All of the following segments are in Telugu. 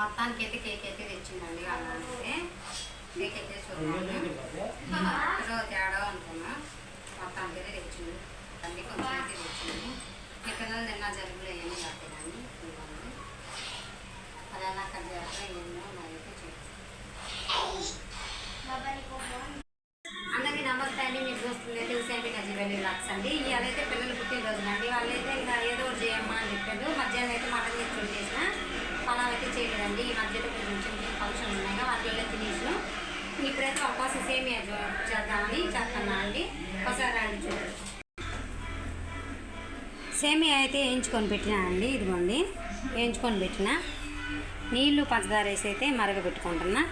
మొత్తానికి అయితే కేక్ అయితే తెచ్చిందండి వాళ్ళైతే కేక్ అయితే చూద్దాము. తేడా అనుకున్నా మొత్తానికి అయితే తెచ్చింది. అన్ని కొంచెం అయితే తెచ్చింది. మీ పిల్లలు నిన్న జరుగులు ఏమీ కట్టేదాన్ని అది అలా కట్ ఏమో మరి నాకైతే చూపిస్తాను అందరికీ నమస్తే అండి మీరు చూస్తుంది తెలిసేంటి గజిబెల్లి బ్లాక్స్ అండి. ఇవాళైతే కదండి ఈ మధ్యలో కొంచెం చిన్న చిన్న ఫంక్షన్ ఉన్నాయి. వాటిలో తినేసిన. ఇప్పుడైతే అవకాశం సేమియా చేద్దామని చేస్తున్నా అండి ఒకసారి రండి చూడండి. సేమియా అయితే వేయించుకొని పెట్టినా అండి ఇదిగోండి. వేయించుకొని పెట్టిన. నీళ్ళు పంచదార వేసి అయితే మరగబెట్టుకుంటున్నా.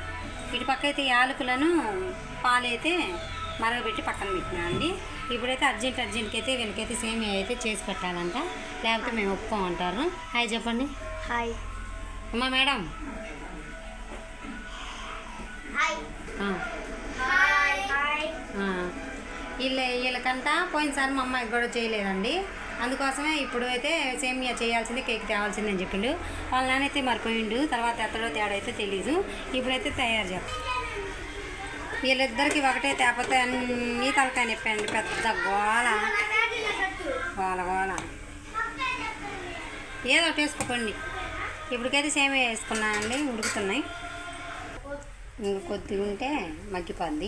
ఇటు పక్క అయితే యాలకులను పాలైతే మరగబెట్టి పక్కన పెట్టినా అండి ఇప్పుడైతే అర్జెంట్ అర్జెంట్కి అయితే వీళ్ళకైతే సేమియా అయితే చేసి పెట్టాలంట. లేకపోతే మేము ఒప్పుకోమంటారు. హాయ్ చెప్పండి. హాయ్. అమ్మా మేడం. వీళ్ళ వీళ్ళకంట పోయినసారి మా అమ్మాయికి కూడా చేయలేదండి. అందుకోసమే ఇప్పుడు అయితే సేమియా చేయాల్సింది కేక్ తేవాల్సింది అని చెప్పిండు. వాళ్ళ నాన్నైతే మరిపోయిండు. తర్వాత ఎత్తడో తేడా అయితే తెలీదు. ఇప్పుడైతే తయారు చేస్తాం. వీళ్ళిద్దరికి ఒకటే తేకపోతే అన్నీ తలకాయ నొప్పండి పెద్ద గోల. గోల గోల. ఏదో ఒకటి వేసుకోకండి ఇప్పటికైతే సేమ్ వేసుకున్నానండి ఉడుకుతున్నాయి. ఇంకా కొద్దిగా ఉంటే మగ్గిపోద్ది.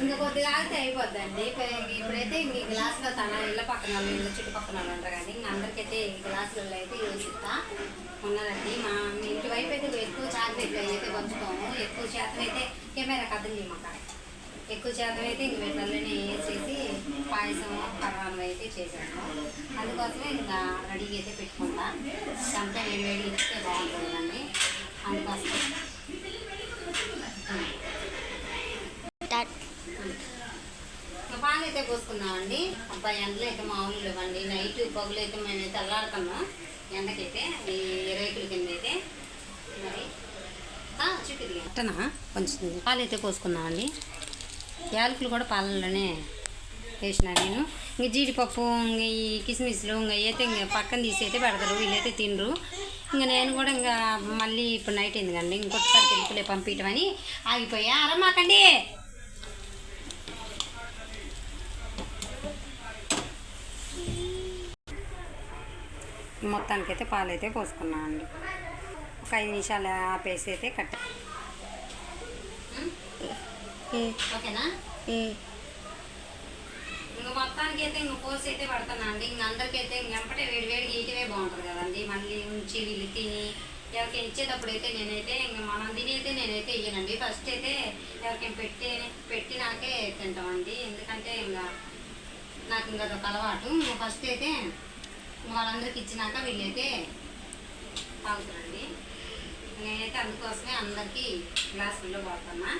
ఇంకా కొద్దిగా ఆగితే అయిపోద్దండి. ఇప్ప- ఇప్పుడైతే ఇంక ఈ గ్లాసులో తన ఇళ్ళ పక్కన వాళ్ళు ఇళ్ళ చుట్టుపక్కన వాళ్ళు ఉంటారు కానీ ఇంక అందరికైతే ఈ గ్లాసులలో అయితే యోచిస్తా ఉన్నదండి. మా ఇంటి వైపు అయితే ఎక్కువ చాక్లెట్లు అయితే పంచుతాము ఎక్కువ శాతం అయితే కెమెరా కదండి మాకు ఎక్కువ శాతం అయితే ఇంక వీటిల్లోనే వేసేసి పాయసం పర్వాలు అయితే చేసాము అందుకోసమే ఇంకా రెడీగా అయితే పెట్టుకుంటా. చంప వేడి వేడి ఇస్తే బాగుంటుందండి. అందుకోసం. పాలు అయితే పోసుకున్నామండి. అబ్బాయి ఎండలు అయితే మామూలు ఇవ్వండి నైట్ పగులు అయితే మేమైతే అల్లాడుతున్నాం ఎండకైతే ఈ రేకుల కింద అయితే. మరి చుట్టూ అట్టనా కొంచెం పాలు అయితే పోసుకున్నామండి. యాలకులు కూడా పాలల్లోనే వేసిన నేను. ఇంక జీడిపప్పు ఇంక ఈ కిస్మిస్లు ఇంకా అయితే ఇంక పక్కన తీసి అయితే పెడతారు వీళ్ళైతే తినరు. ఇంకా నేను కూడా ఇంకా మళ్ళీ ఇప్పుడు నైట్ అయింది కండి ఇంకొకసారి తెలుపులే అని ఆగిపోయా. అరమాకండి మొత్తానికైతే పాలైతే పోసుకున్నామండి ఒక ఐదు నిమిషాలు ఆపేసి అయితే కట్ట ఓకేనా? ఇంక మొత్తానికి అయితే ఇంక పోసి అయితే పడుతున్నా అండి. ఇంక అందరికైతే వెంపటే వేడి వేడిగా ఇటువే బాగుంటుంది కదండి. మళ్ళీ ఉంచి వీళ్ళు తిని ఎవరికైనా ఇచ్చేటప్పుడు అయితే నేనైతే ఇంక మనం తిని అయితే నేనైతే ఇయ్యనండి. ఫస్ట్ అయితే ఎవరికైనా పెట్టి పెట్టినాకే తింటామండి. ఎందుకంటే ఇంకా నాకు ఇంకా అదొక అలవాటు. ఫస్ట్ అయితే వాళ్ళందరికి ఇచ్చినాక వీళ్ళైతే తాగుతారండి. నేనైతే అందుకోసమే అందరికీ గ్లాసుల్లో పడుతున్నా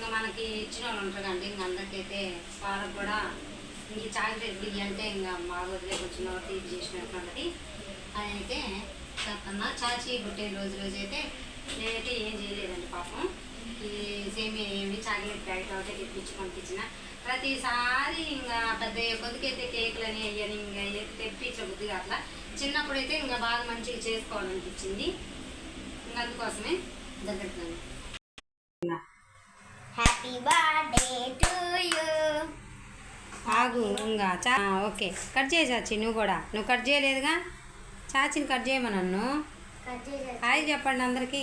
ఇంకా మనకి ఇచ్చిన వాళ్ళు ఉంటారు కండి ఇంక అందరికైతే వాళ్ళకి కూడా ఇంక చాక్లెట్ ఇవి అంటే ఇంకా మా వదిలేకి వచ్చిన వాళ్ళకి ఇది ఉంటుంది అని అయితే చెప్తున్నా చాచి పుట్టే రోజు రోజు అయితే నేనైతే ఏం చేయలేదండి పాపం. ఈ సేమ్ ఏమి చాక్లెట్ ప్యాకెట్ ఒకటి తెప్పించి పంపించిన. ప్రతిసారి ఇంకా పెద్ద కొద్దికైతే కేకులు అని అయ్యని ఇంకా తెప్పించే అట్లా అట్లా చిన్నప్పుడైతే ఇంకా బాగా మంచిగా చేసుకోవాలనిపించింది. ఇంకా అందుకోసమే దగ్గరికి హ్యాపీ బర్త్డే టు యూ ఆగు ఇంకా చా ఓకే. కట్ చేయి చాచి నువ్వు కూడా. నువ్వు కట్ చేయలేదుగా? చాచిని కట్ చేయమని నన్ను. హాయ్ చెప్పండి అందరికీ.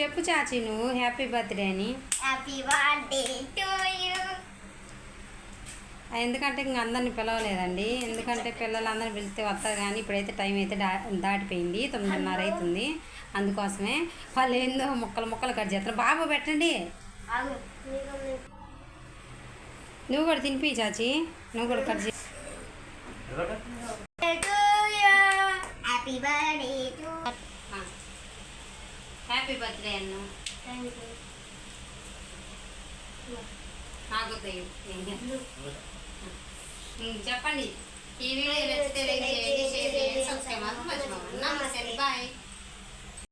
చెప్పు చాచి నువ్వు. హ్యాపీ బర్త్డే అని. హ్యాపీ బర్త్డే టు ఎందుకంటే ఇంక అందరిని పిలవలేదండి. ఎందుకంటే పిల్లలందరిని పిలిస్తే వస్తారు కానీ ఇప్పుడైతే టైం అయితే దా దాటిపోయింది. తొమ్మిదిన్నర అవుతుంది అందుకోసమే వాళ్ళు ఏందో ముక్కలు ముక్కలు కట్ చేస్తారు బాబు పెట్టండి. నువ్వు కూడా తినిపి చాచి. నువ్వు కూడా కట్ చే to you happy birthday to happy birthday Annu. నాకు చెప్పండి. ఈ వీడియో నచ్చితే లైక్ చేయండి షేర్ చేయండి సబ్స్క్రైబ్ మాత్రం మర్చిపోకండి. నమస్తే బాయ్.